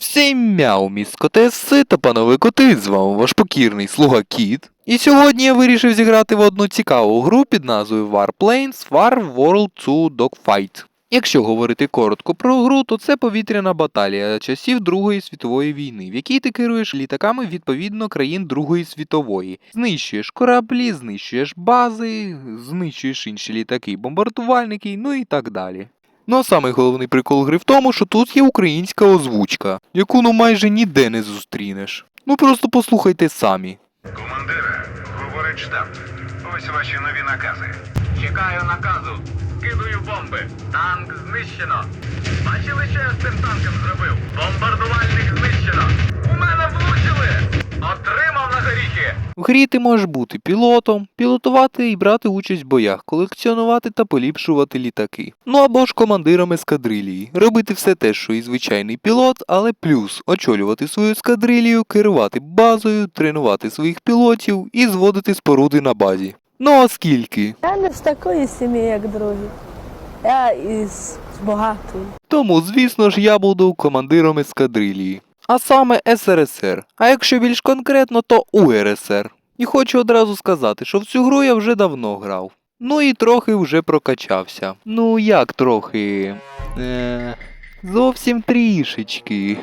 Всім мяу, міс котеси та панове коти, з вами ваш покірний слуга Кіт. І сьогодні я вирішив зіграти в одну цікаву гру під назвою Warplanes War World 2 Dogfight. Якщо говорити коротко про гру, то це повітряна баталія часів Другої світової війни, в якій ти керуєш літаками відповідно країн Другої світової. Знищуєш кораблі, знищуєш бази, знищуєш інші літаки, бомбардувальники, ну і так далі. Ну а самий головний прикол гри в тому, що тут є українська озвучка, яку ну майже ніде не зустрінеш. Ну просто послухайте самі. Командире, говорить штаб. Ось ваші нові накази. Чекаю наказу. Скидую бомби. Танк знищено. Бачили, що я з цим танком зробив? Бомбардувальник знищено. У мене влучили! Горіхи! В грі ти можеш бути пілотом, пілотувати і брати участь в боях, колекціонувати та поліпшувати літаки. Ну або ж командиром ескадрилії, робити все те, що і звичайний пілот, але плюс очолювати свою ескадрилію, керувати базою, тренувати своїх пілотів і зводити споруди на базі. Ну а скільки? Я не з такої сім'ї, як другі. Я із багатої. Тому, звісно ж, я буду командиром ескадрилії. А саме СРСР. А якщо більш конкретно, то УРСР. І хочу одразу сказати, що в цю гру я вже давно грав. Ну і трохи вже прокачався. Ну як трохи. Е, зовсім трішечки.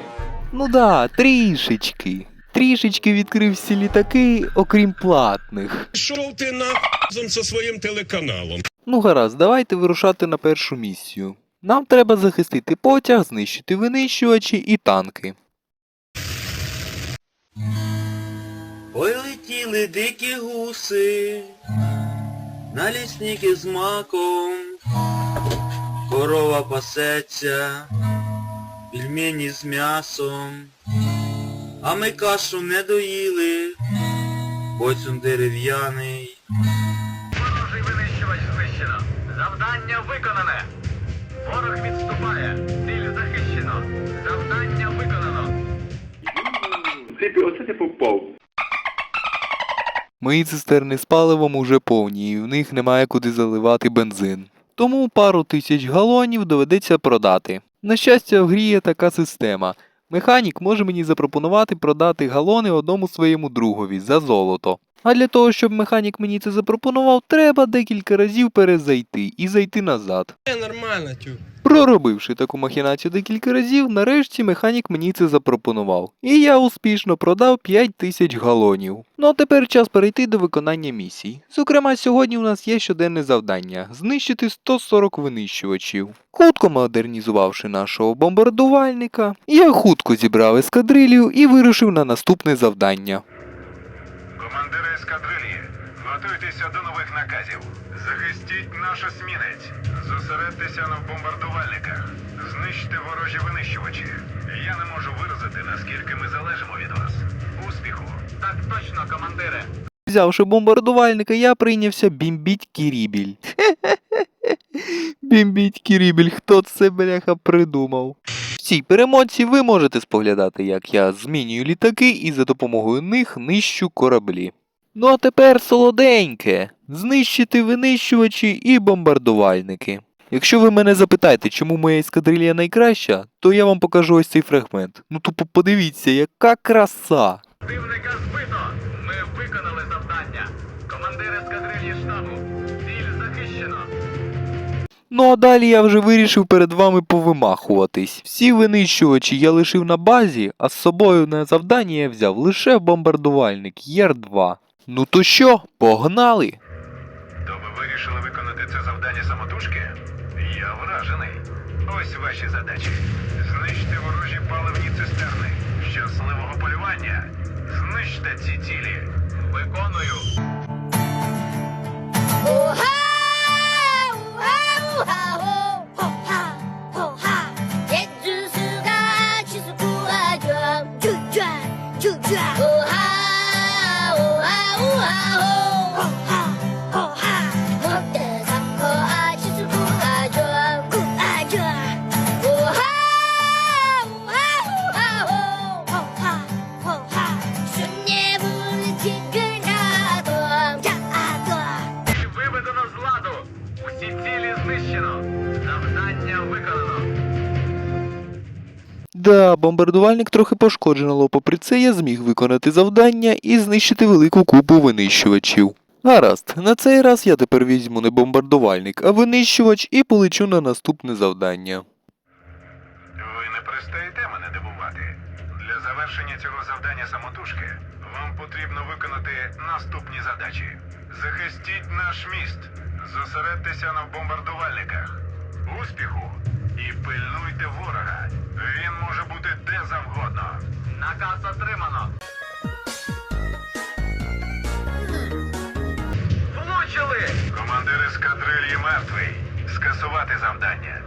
Ну да, трішечки. Трішечки відкрив всі літаки, окрім платних. Пішов ти на зі своїм телеканалом. Ну гаразд, давайте вирушати на першу місію. Нам треба захистити потяг, знищити винищувачі і танки. Ой, летіли дикі гуси, на лісники з маком, корова пасеться, пельмені з м'ясом, а ми кашу не доїли, боцюн дерев'яний. Ворожий винищувач знищено. Завдання виконане. Ворог відступає. Ціль захищено. Завдання виконано. Оце ти попав. Мої цистерни з паливом уже повні, і в них немає куди заливати бензин. Тому пару тисяч галонів доведеться продати. На щастя, в грі є така система. Механік може мені запропонувати продати галони одному своєму другові за золото. А для того, щоб механік мені це запропонував, треба декілька разів перезайти і зайти назад. Е, нормально, тю. Проробивши таку махінацію декілька разів, нарешті механік мені це запропонував. І я успішно продав 5 тисяч галонів. Ну а тепер час перейти до виконання місій. Зокрема, сьогодні у нас є щоденне завдання знищити 140 винищувачів. Хутко модернізувавши нашого бомбардувальника, я хутко зібрав ескадрилію і вирушив на наступне завдання. Ескадрилії, готуйтеся до нових наказів. Захистіть наш осмінець. Зосередьтеся на бомбардувальниках. Знищте ворожі винищувачі. Я не можу виразити, наскільки ми залежимо від вас. Успіху! Так точно, командире. Взявши бомбардувальника, я прийнявся бімбіть Кірібіль. бімбіть Кірібіль, хто це бляха придумав? В цій перемоці ви можете споглядати, як я змінюю літаки і за допомогою них нищу кораблі. Ну а тепер солоденьке. Знищити винищувачі і бомбардувальники. Якщо ви мене запитаєте, чому моя ескадрилія найкраща, то я вам покажу ось цей фрагмент. Ну тупо подивіться, яка краса! Противника збито. Ми виконали завдання. Командир ескадрилії штабу. Ціль захищено. Ну а далі я вже вирішив перед вами повимахуватись. Всі винищувачі я лишив на базі, а з собою на завдання я взяв лише бомбардувальник Єр-2. Ну то що, погнали? То ви вирішили виконати це завдання самотужки? Я вражений. Ось ваші задачі. Знищте ворожі паливні цистерни. Щасливого полювання. Знищте ці цілі. Виконую. Да, бомбардувальник трохи пошкоджено, але попри це я зміг виконати завдання і знищити велику купу винищувачів. Гаразд, на цей раз я тепер візьму не бомбардувальник, а винищувач і полечу на наступне завдання. Ви не перестаєте мене дивувати. Для завершення цього завдання самотужки вам потрібно виконати наступні задачі. Захистіть наш міст, зосередьтеся на бомбардувальниках. Успіху! І пильнуйте ворога. Він може бути де завгодно. Наказ отримано. Влучили! Командир ескадрильї мертвий. Скасувати завдання.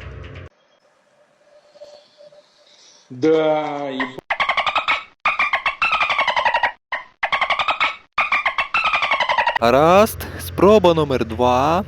Да, і Гаразд, спроба номер два.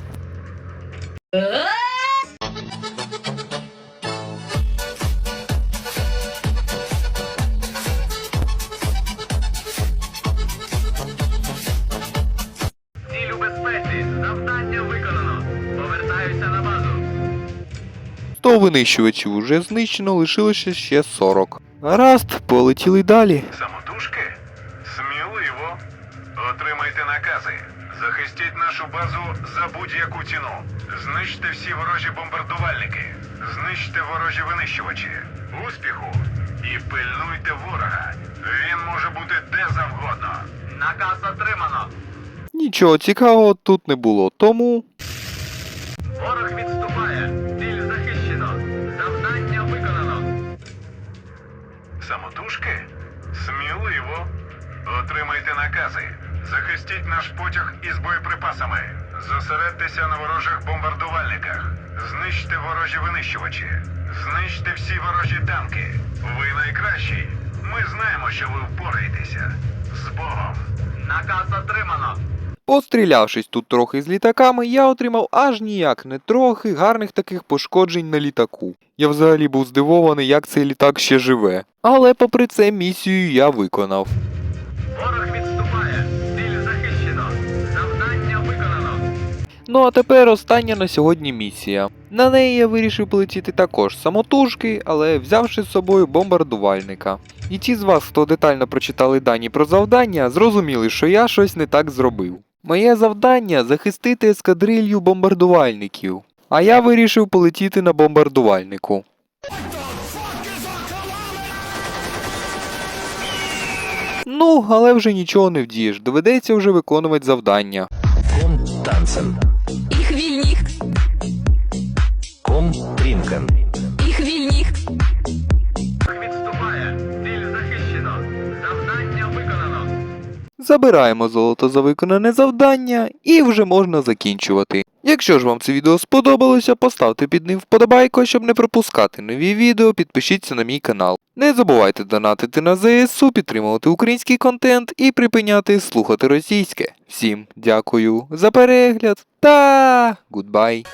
100 винищувачів уже знищено, лишилося ще 40. Гаразд, полетіли далі. Самотужки? Сміливо. Отримайте накази. Захистіть нашу базу за будь-яку ціну. Знищте всі ворожі бомбардувальники. Знищте ворожі винищувачі. Успіху! І пильнуйте ворога. Він може бути де завгодно. Наказ отримано. Нічого цікавого тут не було, тому Самотужки? Сміливо. Отримайте накази. Захистіть наш потяг із боєприпасами. Зосередьтеся на ворожих бомбардувальниках. Знищте ворожі винищувачі. Знищте всі ворожі танки. Ви найкращий. Ми знаємо, що ви впораєтеся. З Богом. Наказ отримано. Пострілявшись тут трохи з літаками, я отримав аж ніяк не трохи гарних таких пошкоджень на літаку. Я взагалі був здивований, як цей літак ще живе. Але попри це місію я виконав. Ворог відступає. Ціль захищено. Завдання виконано. Ну а тепер остання на сьогодні місія. На неї я вирішив полетіти також самотужки, але взявши з собою бомбардувальника. І ті з вас, хто детально прочитали дані про завдання, зрозуміли, що я щось не так зробив. Моє завдання захистити ескадрилью бомбардувальників. А я вирішив полетіти на бомбардувальнику. Ну, але вже нічого не вдієш, доведеться вже виконувати завдання. Ком танцем. Nicht, komm Забираємо золото за виконане завдання і вже можна закінчувати. Якщо ж вам це відео сподобалося, поставте під ним вподобайку, щоб не пропускати нові відео, підпишіться на мій канал. Не забувайте донатити на ЗСУ, підтримувати український контент і припиняти слухати російське. Всім дякую за перегляд та гудбай!